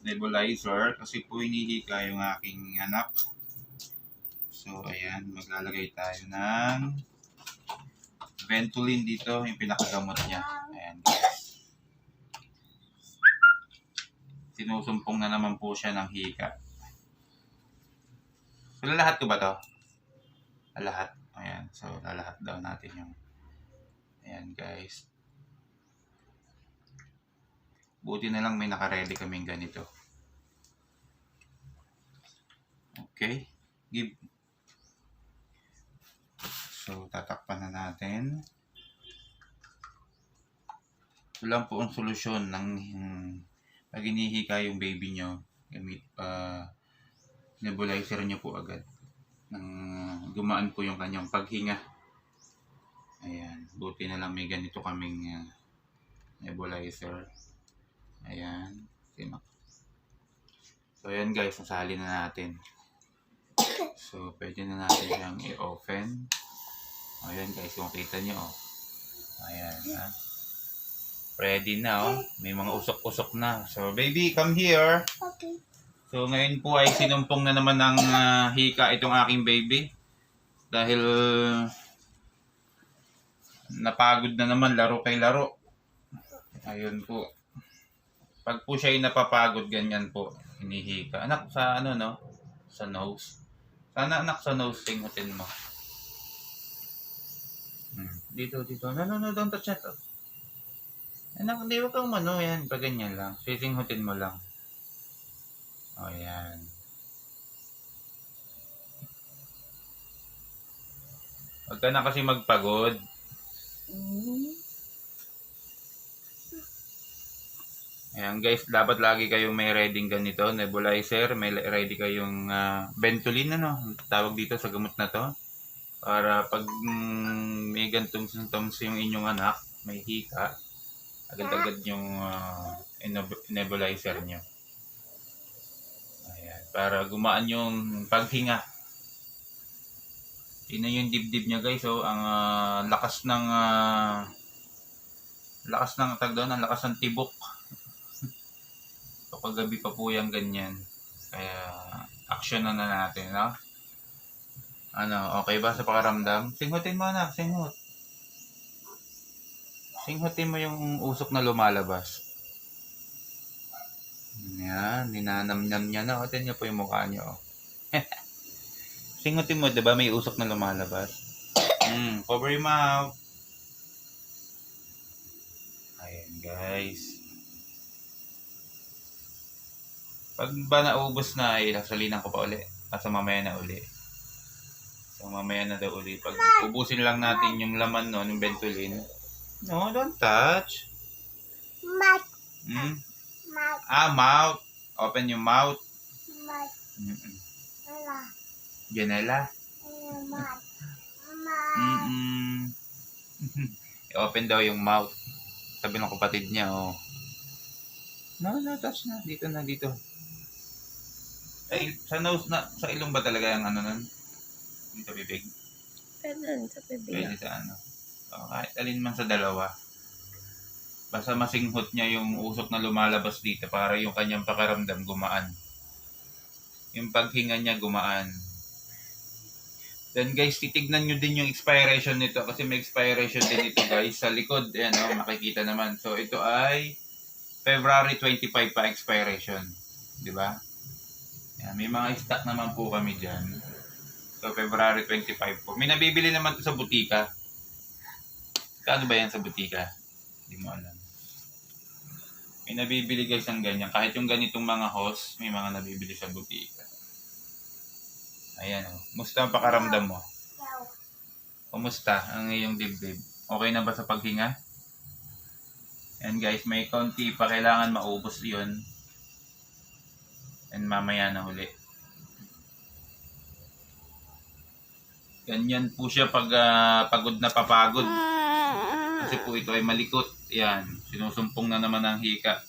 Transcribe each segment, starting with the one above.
nebulizer kasi po hinihika yung aking anak. So, ayan, maglalagay tayo ng Ventolin dito, yung pinakagamot niya. Ayan. Sinusumpong na naman po siya ng hika. So, lahat ko ba to? Lahat. Ayan. So, lalahat daw natin yung Ayan, guys. Buti na lang may naka-ready kaming ganito. Okay. Give. So, tatakpan na natin. Ito lang po ang solusyon ng hmm, pag hinihika yung baby nyo, gamit pa nebulizer nyo po agad. Nang gumaan po yung kanyang paghinga. Ayan, buti na lang may ganito kaming uh, nebulizer. Ayan, sinak. So, ayan guys, nasali na natin. So, pwede na natin siyang i-open. Ayan guys, kung kita nyo, oh. Ayan, ha. Ready na, oh. May mga usok-usok na. So, baby, come here. Okay. So, ngayon po ay sinumpong na naman ng ah, hika itong aking baby. Dahil napagod na naman laro kay laro. Ayun po. Pag po siya ay napapagod, ganyan po. Hinihika. Anak, sa ano, no? Sa nose. Sana anak sa nose, tingutin mo. Hmm. Dito, dito. No, no, no, don't touch that. Anak, hindi wag kang mano yan. Pag ganyan lang. Sisingutin mo lang. O, yan. Huwag ka na kasi magpagod. Mm. Ayan guys, dapat lagi kayong may ready ganito, nebulizer, may ready kayong uh, Ventolin, ano, tawag dito sa gamot na to. Para pag mm, may gantong symptoms yung inyong anak, may hika, agad-agad yung uh, nebulizer nyo. Ayan, para gumaan yung paghinga. Tingnan yung dibdib niya guys, oh, ang ah, lakas ng ah, lakas ng tag doon, ang lakas ng tibok. So, kagabi pa po yung ganyan. Kaya, action na na natin, no? Ano, okay ba sa pakaramdam? Singhutin mo na, singhut. Singhutin mo yung usok na lumalabas. Yan, ninanamnam niya na. O, niyo po yung mukha niyo. oh. Singhutin mo, di ba may usok na lumalabas? Hmm, cover your mouth. Ayan, guys. Pag ba naubos na, ay sasalinan ko pa uli. Kaso mamaya na uli. So, mamaya na daw uli. Pag ubusin lang natin yung laman no, ng Ventolin. No, don't touch. Mat, Hmm? mat, Ah, mouth. Open your mouth. mat, Mm-mm. wala. Janela. Mat. Mat. Mm-mm. I-open daw yung mouth. Sabi ng kapatid niya, oh. No, no, touch na. Dito na, dito. Sa, il- sa nose na, sa ilong ba talaga yung ano nun? Dito bibig? Ganun, sa bibig. Pwede sa ano. So, kahit alin man sa dalawa. Basta masinghot niya yung usok na lumalabas dito para yung kanyang pakaramdam gumaan. Yung paghinga niya gumaan. Then guys, titignan nyo din yung expiration nito kasi may expiration din ito guys sa likod. Ayan o, makikita naman. So ito ay February 25 pa expiration. Di ba? Ayan, may mga stock naman po kami dyan. So February 25 po. May nabibili naman to sa butika. Kano ba yan sa butika? Hindi mo alam. May nabibili guys ng ganyan. Kahit yung ganitong mga hose, may mga nabibili sa butika. Ayan o. Musta ang pakaramdam mo? Kumusta ang iyong dibdib? Okay na ba sa paghinga? Yan guys, may konti pa kailangan maubos yun. And mamaya na huli. Ganyan po siya pag ah, pagod na papagod. Kasi po ito ay malikot. Yan, sinusumpong na naman ang hika.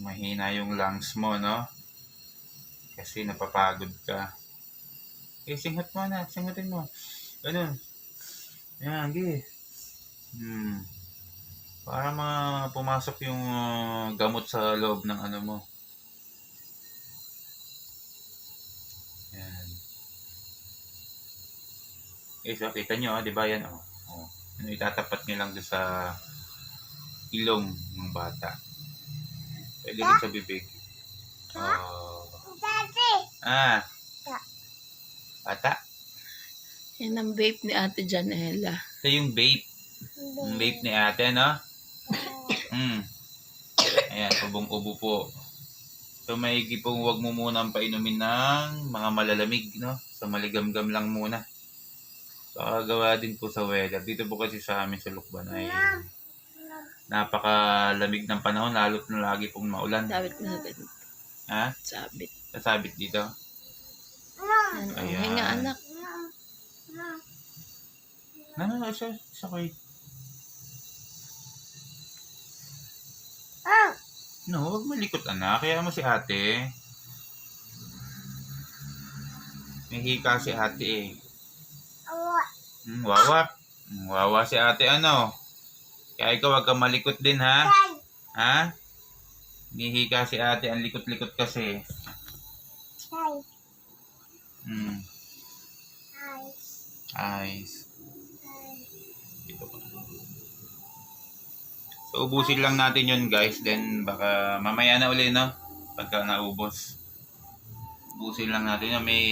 Mahina yung lungs mo, no? Kasi napapagod ka. Eh, singhot mo na. Singhotin mo. Ganun. Yan, gi. Hmm. Para ma pumasok yung ah, gamot sa loob ng ano mo. Yan. Eh, so, kita nyo, ah, di ba yan? Oh, oh. Ano, itatapat nyo lang doon sa ilong ng bata. Pwede rin sa bibig. Oh. Ah. Ta. Bata. Yan ang vape ni Ate Janela. Ito yung vape. Yung vape ni ate, no? Hmm. Ayan, ubong-ubo po. So, maigi pong huwag mo munang painumin ng mga malalamig, no? So, maligam-gam lang muna. So, gawa din po sa weather. Dito po kasi sa amin sa Lukban ay napakalamig ng panahon, lalo't na lagi pong maulan. Sabit na sabit. Ha? Sabit. Sasabit dito. Yan, Ayan. hinga anak. No, no, no, isa, isa ko eh. Ah. No, huwag malikot anak. Kaya mo si ate. May hika si ate eh. Awa. Hmm, wawa. Hmm, Wawa si ate ano. Kaya ikaw huwag kang malikot din ha. Tay. Ha? Nihika si ate. Ang likot-likot kasi. Tay. Hmm. Eyes. Eyes. Eyes. Dito pa. So, ubusin lang natin yun guys. Then, baka mamaya na uli, no? Pagka naubos. Ubusin lang natin yun. May,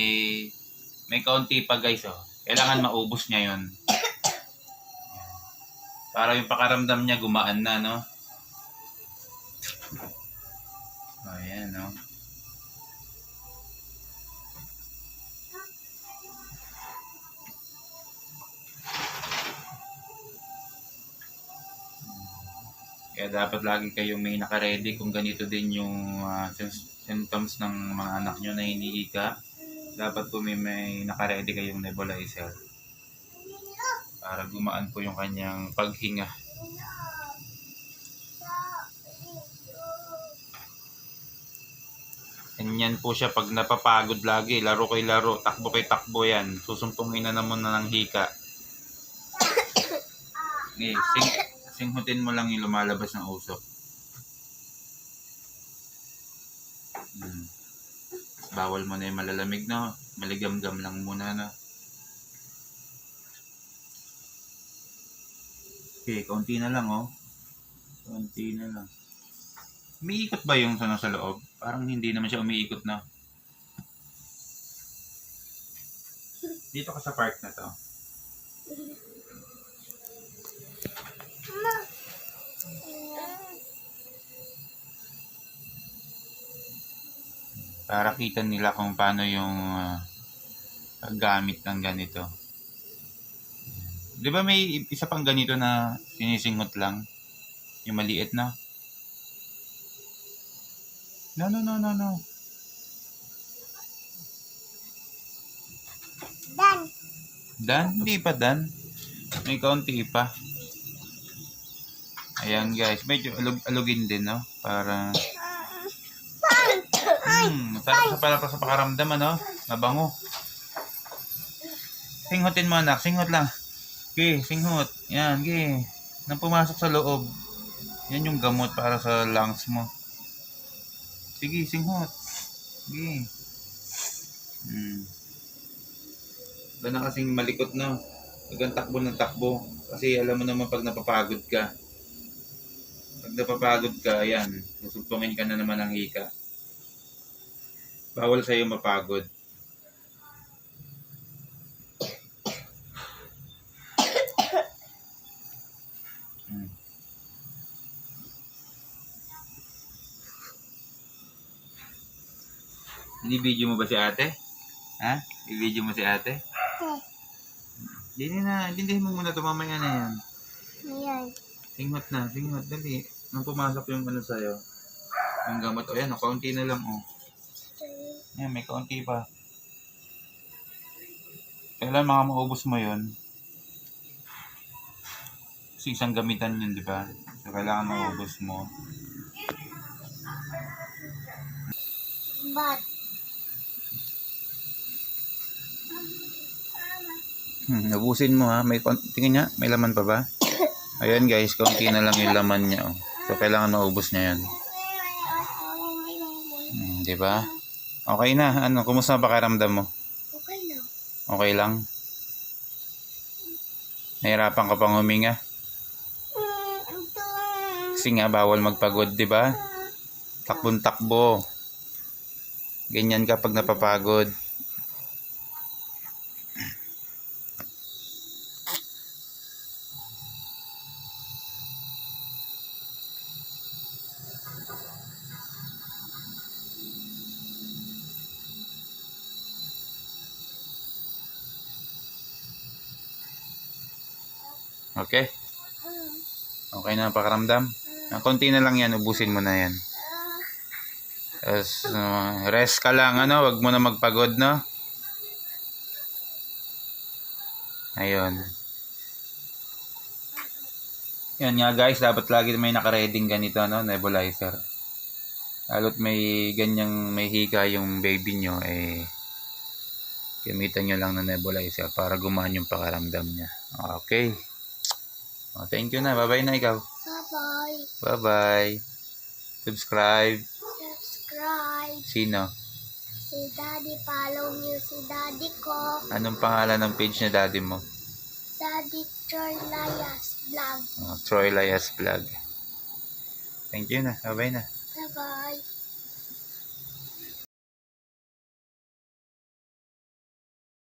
may kaunti pa guys, oh. Kailangan maubos niya yun. Para yung pakaramdam niya gumaan na, no? Ayan, no? Kaya dapat lagi kayong may nakaredy kung ganito din yung sym- symptoms ng mga anak nyo na hinihika. Dapat po may, may nakaredy kayong nebulizer para gumaan po yung kanyang paghinga. Ganyan po siya pag napapagod lagi. Laro kay laro, takbo kay takbo yan. Susumpungin na naman na ng hika. Eh, sing, singhutin mo lang yung lumalabas ng usok. Hmm. Bawal mo na yung malalamig na. Maligam-gam lang muna na. Okay, kaunti na lang oh. Kaunti na lang. Umiikot ba yung sa nasa loob? Parang hindi naman siya umiikot na. Dito ka sa park na to. Para kita nila kung paano yung ah, paggamit ng ganito. Di ba may isa pang ganito na sinisingot lang? Yung maliit na? No, no, no, no, no. Dan. Dan? Hindi pa Dan. May kaunti pa. Ayan guys, medyo alug alugin din, no? Para... Hmm, masarap sa para pa sa pakaramdam, ano? Mabango. Singhotin mo anak, singhot lang. Okay, singhot. Yan, okay. Nang pumasok sa loob. Yan yung gamot para sa lungs mo. Sige, singhot. Sige. Hmm. Ba na kasing malikot na. Huwag takbo ng takbo. Kasi alam mo naman pag napapagod ka. Pag napapagod ka, yan. Susugtungin ka na naman ng hika. Bawal sa'yo mapagod. Hmm. Ini-video mo ba si ate? Ha? I-video mo si ate? Tay. Hindi na, intindihin mo muna ito mamaya na yan. Ayan. Singot na, singot, dali. Nang pumasok yung ano sa'yo, yung gamot, o yan, o, kaunti na lang, o. Yan, may kaunti pa. Kailan mga maubos mo yun? Kasi isang gamitan yun, di ba? So, kailangan maubos mo. But. Hmm, ubusin mo ha. May tingin niya, may laman pa ba? Ayan guys, konti na lang yung laman niya. Oh. So kailangan maubos niya yan. Hmm, di ba? Okay na. Ano, kumusta pakiramdam mo? Okay lang. Okay lang? Nahirapan ka pang huminga? Mm. Kasi nga, bawal magpagod, di ba? Takbon takbo. Ganyan kapag napapagod. Okay? Mm, Okay na pakaramdam? Ah, konti na lang yan, ubusin mo na yan. Tapos, uh, rest ka lang, ano? Huwag mo na magpagod, no? Ayun. Yan nga guys, dapat lagi may nakareding ganito, no? Nebulizer. Lalo't may ganyang may hika yung baby nyo, eh, gamitan nyo lang ng nebulizer para gumaan yung pakaramdam niya. Okay. Oh, thank you na. Bye-bye na ikaw. Bye-bye. Bye-bye. Subscribe. Subscribe. Sino? Si Daddy, follow niyo si Daddy ko. Anong pangalan ng page na daddy mo? Daddy Chorlayas Vlog. Oh, Troy Layas Vlog. Thank you na. Bye-bye na. Bye-bye.